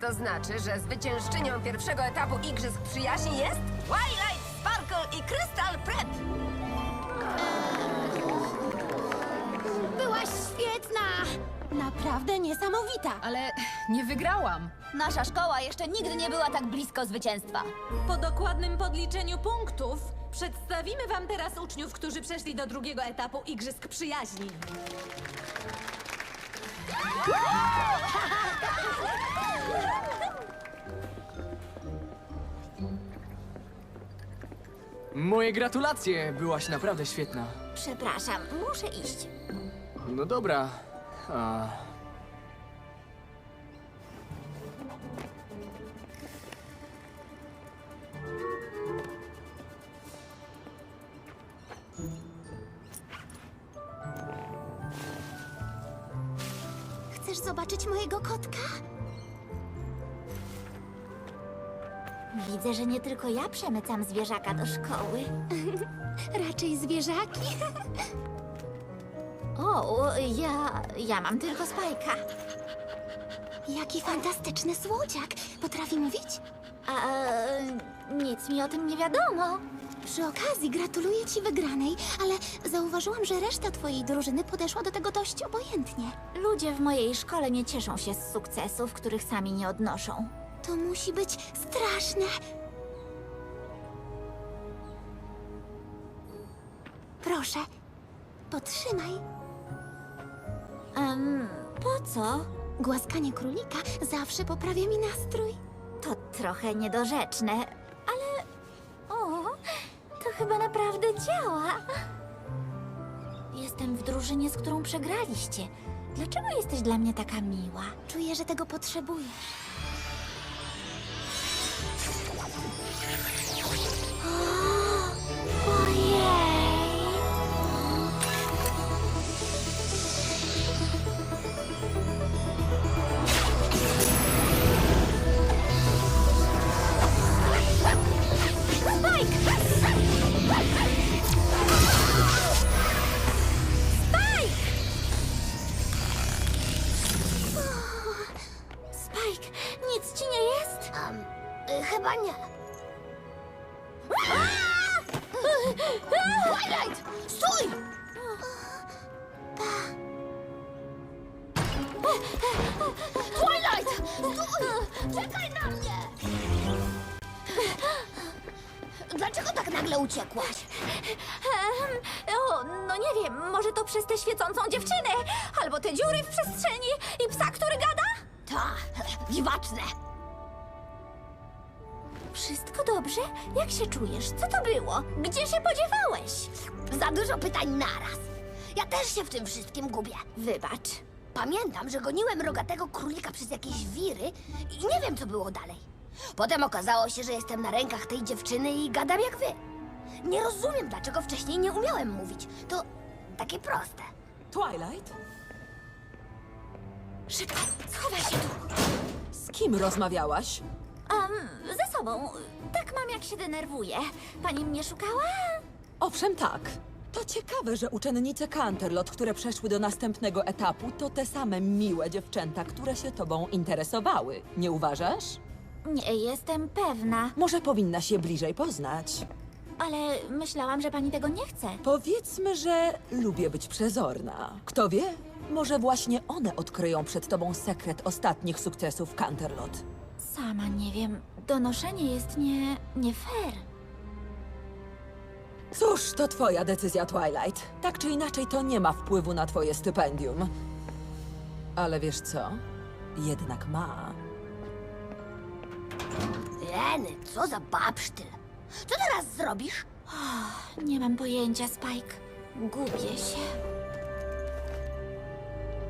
To znaczy, że zwyciężczynią pierwszego etapu Igrzysk Przyjaźni jest Twilight, Sparkle i Crystal Prep. Byłaś świetna! Naprawdę niesamowita! Ale nie wygrałam. Nasza szkoła jeszcze nigdy nie była tak blisko zwycięstwa. Po dokładnym podliczeniu punktów przedstawimy wam teraz uczniów, którzy przeszli do drugiego etapu Igrzysk Przyjaźni. Moje gratulacje, byłaś naprawdę świetna. Przepraszam, muszę iść. No dobra. A... Chcesz zobaczyć mojego kotka? Widzę, że nie tylko ja przemycam zwierzaka do szkoły. Raczej zwierzaki. O, ja. ja mam tylko spajka. Jaki fantastyczny słodziak! Potrafi mówić? A nic mi o tym nie wiadomo. Przy okazji gratuluję ci wygranej, ale zauważyłam, że reszta twojej drużyny podeszła do tego dość obojętnie. Ludzie w mojej szkole nie cieszą się z sukcesów, których sami nie odnoszą. To musi być straszne. Proszę, potrzymaj. Em, po co? Głaskanie królika zawsze poprawia mi nastrój. To trochę niedorzeczne, chyba naprawdę działa. Jestem w drużynie, z którą przegraliście. Dlaczego jesteś dla mnie taka miła? Czuję, że tego potrzebuję. Spike, nic ci nie jest? Um, chyba nie. Twilight! Stój! Twilight! Stój! Czekaj na mnie! Dlaczego tak nagle uciekłaś? Em, o, no nie wiem, może to przez tę świecącą dziewczynę, albo te dziury w przestrzeni i psa, który gada? Ta, dziwaczne. Wszystko dobrze? Jak się czujesz? Co to było? Gdzie się podziewałeś? Za dużo pytań naraz. Ja też się w tym wszystkim gubię. Wybacz. Pamiętam, że goniłem rogatego królika przez jakieś wiry i nie wiem, co było dalej. Potem okazało się, że jestem na rękach tej dziewczyny i gadam jak wy. Nie rozumiem, dlaczego wcześniej nie umiałem mówić. To takie proste. Twilight? Szybko, schowaj się tu. Z kim rozmawiałaś? Um, ze sobą. Tak mam, jak się denerwuję. Pani mnie szukała? Owszem, tak. To ciekawe, że uczennice Canterlot, które przeszły do następnego etapu, to te same miłe dziewczęta, które się tobą interesowały. Nie uważasz? Nie jestem pewna, Może powinna się bliżej poznać. ale myślałam, że pani tego nie chce. Powiedzmy, że lubię być przezorna. Kto wie? Może właśnie one odkryją przed tobą sekret ostatnich sukcesów Canterlot. Sama nie wiem. Donoszenie jest nie... nie fair. Cóż, to twoja decyzja, Twilight. Tak czy inaczej, to nie ma wpływu na twoje stypendium. Ale wiesz co? Jednak ma. Leny, co za babsztyl. Co teraz zrobisz? Nie mam pojęcia, Spike. Gubię się.